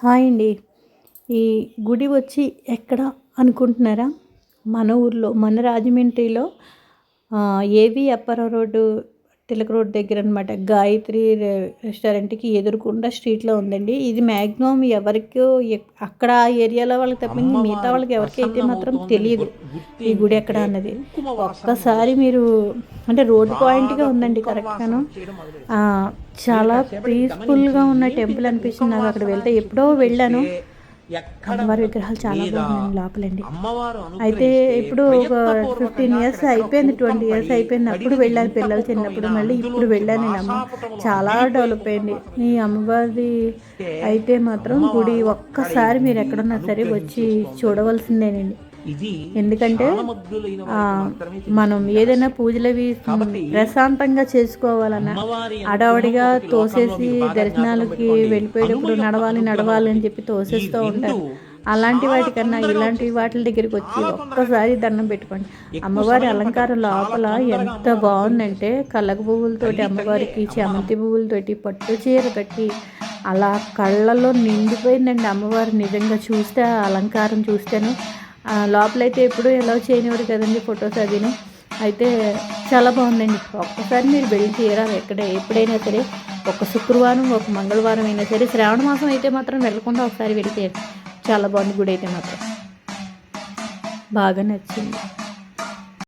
Hi అండి. ఈ గుడి వచ్చి ఎక్కడ అనుకుంటున్నారా? మన ఊర్లో మన రాజమండ్రిలో ఏవి అప్పారావు రోడ్డు తిలక రోడ్ దగ్గర అనమాట గాయత్రి రెస్టారెంట్కి ఎదురుకుండా స్ట్రీట్లో ఉందండి. ఇది మ్యాక్సిమం ఎవరికి అక్కడ ఆ ఏరియాలో వాళ్ళకి తప్ప ఇంక మిగతా వాళ్ళకి ఎవరికి అయితే మాత్రం తెలియదు. ఈ గుడి ఎక్కడ అన్నది. ఒక్కసారి మీరు అంటే రోడ్ పాయింట్గా ఉందండి కరెక్ట్గాను చాలా పీస్ఫుల్గా ఉన్న టెంపుల్ అనిపించింది నాకు అక్కడ వెళ్తే. ఎప్పుడో వెళ్ళాను. అమ్మవారి విగ్రహాలు చాలా బాగున్నాయి లోపలండి. అయితే ఇప్పుడు ఒక ఫిఫ్టీన్ ఇయర్స్ అయిపోయింది ట్వంటీ ఇయర్స్ అయిపోయింది. అప్పుడు వెళ్ళాను పిల్లలు చిన్నప్పుడు మళ్ళీ ఇప్పుడు వెళ్ళాను నేను అమ్మ చాలా డెవలప్ అయింది. ఈ అమ్మవారి అయితే మాత్రం గుడి ఒక్కసారి మీరు ఎక్కడున్నా సరే వచ్చి చూడవలసిందేనండి. ఎందుకంటే మనం ఏదైనా పూజలు అవి ప్రశాంతంగా చేసుకోవాలన్నా అడవడిగా తోసేసి దర్శనాలకి వెళ్ళిపోయేటప్పుడు నడవాలి నడవాలి అని చెప్పి తోసేస్తూ ఉంటారు. అలాంటి వాటికన్నా ఇలాంటి వాటి దగ్గరికి వచ్చి ఒక్కసారి దండం పెట్టుకోండి. అమ్మవారి అలంకారం లోపల ఎంత బాగుందంటే కళ్ళకు పువ్వులతోటి అమ్మవారికి చామంతి పువ్వులతోటి పట్టు చీర కట్టి అలా కళ్ళల్లో నిండిపోయిందండి అమ్మవారు. నిజంగా చూస్తే ఆ అలంకారం చూస్తేను లోపలైతే ఎప్పుడు ఎలా చేయనివారు కదండి ఫొటోస్ అదిను అయితే చాలా బాగుందండి. ఒక్కసారి మీరు వెళ్ళి తీరాలి ఎక్కడ ఎప్పుడైనా సరే. ఒక శుక్రవారం ఒక మంగళవారం అయినా సరే. శ్రావణ మాసం అయితే మాత్రం వెళ్ళకుండా ఒకసారి వెళ్తే చాలా బాగుంది గుడి అయితే మాత్రం. బాగా నచ్చింది.